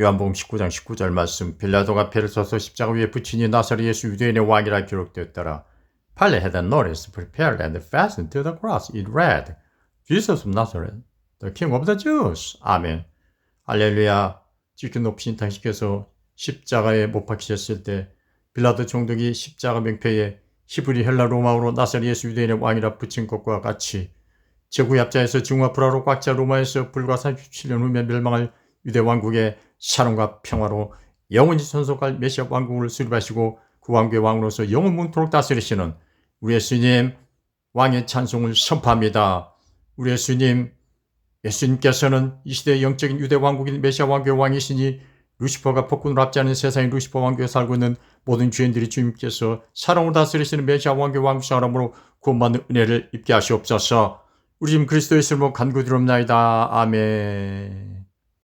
요한복음 19장 19절 말씀 빌라도가 배를 써서 십자가 위에 붙이니 나사렛 예수 유대인의 왕이라 기록되었더라. Pilate had a notice prepared and fastened to the cross. It read, Jesus of Nazareth, the King of the Jews. 아멘. 할렐루야. 지극히 높으신 당신께서 십자가에 못 박히셨을 때 빌라도 총독이 십자가 명패에 히브리 헬라 로마어로 나사렛 예수 유대인의 왕이라 붙인 것과 같이 제구약자에서 중화 불화로 꽉 차 로마에서 불과 37년 후에 멸망할 유대 왕국의 샤론과 평화로 영원히存속할 메시아 왕국을 수립하시고 그 왕국의 왕으로서 영원 문토록 다스리시는 우리의 주님 왕의 찬송을 선포합니다. 우리의 주님 예수님께서는 이 시대의 영적인 유대 왕국인 메시아 왕국의 왕이시니 루시퍼가 폭군을 앞지하는 세상의 루시퍼 왕국에 살고 있는 모든 주인들이 주님께서 사랑으로 다스리시는 메시아 왕국의 왕국 사람으로 구원받는 은혜를 입게 하시옵소서. 우리 주님 그리스도의 이름으로 간구드립나이다. 아멘.